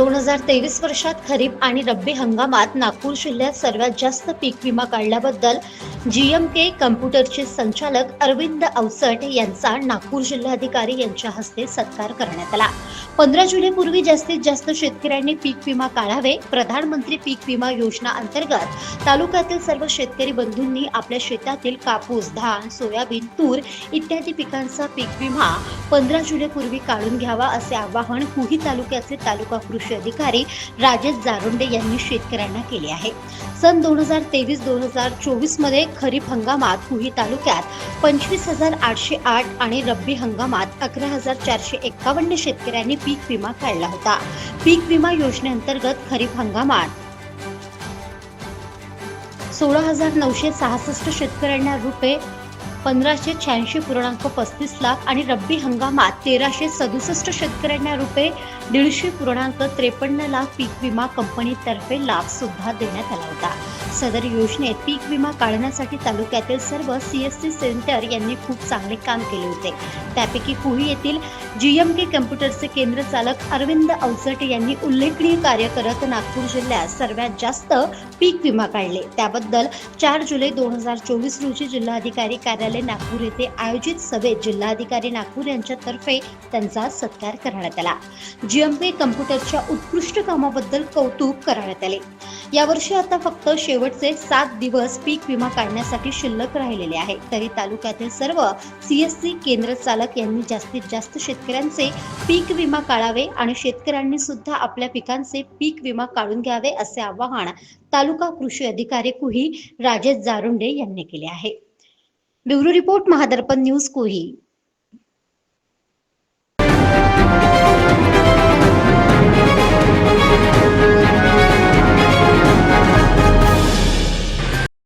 दोन हजार तेवीस वर्षात खरीप आणि रब्बी हंगामात नागपूर जिल्ह्यात सर्वात जास्त पीक विमा काढल्याबद्दल जी एम के कम्प्युटरचे संचालक अरविंद अवसट यांचा नागपूर जिल्हाधिकारी यांच्या हस्ते सत्कार करण्यात आला. पंधरा जुलैपूर्वी जास्तीत जास्त शेतकऱ्यांनी पीक विमा काढावे. प्रधानमंत्री पीक विमा योजना अंतर्गत तालुक्यातील सर्व शेतकरी बंधूंनी आपल्या शेतातील कापूस धान सोयाबीन तूर इत्यादी पिकांचा पीक विमा पंधरा जुलैपूर्वी काढून घ्यावा असे आवाहन कुही तालुक्याचे तालुका कृषी अधिकारी राजेश जारुंडे यांनी शेतकऱ्यांना केले आहे. सन दोन हजार तेवीस दोन हजार चोवीसमध्ये खरीप हंगामात कुही तालुक्यात पंचवीस हजार आठशे आठ आणि रब्बी हंगामात अकरा हजार चारशे एक्कावन्न शेतकऱ्यांनी पीक विमा काढला होता. पीक विमा योजनेअंतर्गत खरीप हंगामात सोळा हजार नऊशे सहासष्ट शेतकऱ्यांना रुपये पंधराशे शहाऐंशी पूर्णांक पस्तीस लाख आणि रब्बी हंगामात तेराशे सदुसष्ट शेतकऱ्यांना रुपये दीडशे पूर्णांक त्रेपन्न लाख पीक विमा कंपनीतर्फे लाभ सुद्धा देण्यात आला होता. सदर योजनेत पीक विमा काढण्यासाठी तालुक्यातील सर्व सी एस सी सेंटर यांनी खूप चांगले काम केले होते. त्यापैकी कुही येथील जी एम के कम्प्युटरचे केंद्र चालक अरविंद अवचट यांनी उल्लेखनीय कार्य करत नागपूर जिल्ह्यात सर्वात जास्त पीक विमा काढले. त्याबद्दल चार जुलै दोन हजार चोवीस रोजी जिल्हाधिकारी कार्यालय नागपूर येथे आयोजित सभेत जिल्हाधिकारी नागपूर यांच्यातर्फे त्यांचा सत्कार करण्यात आला. जीएमपी कम्प्युटरच्या उत्कृष्ट कामाबद्दल कौतुक करण्यात आले. यावर्षी आता फक्त शेवटचे सात दिवस पीक विमा काढण्यासाठी शिल्लक राहिलेले आहे. तरी तालुक्यातील सर्व सीएससी केंद्र चालक यांनी जास्तीत जास्त शेतकऱ्यांचे पीक विमा काढावे आणि शेतकऱ्यांनी सुद्धा आपल्या पिकांचे पीक विमा काढून घ्यावे असे आवाहन तालुका कृषी अधिकारी कुही राजेश जारुंडे यांनी केले आहे. ब्युरो रिपोर्ट महादर्पण न्यूज कोही.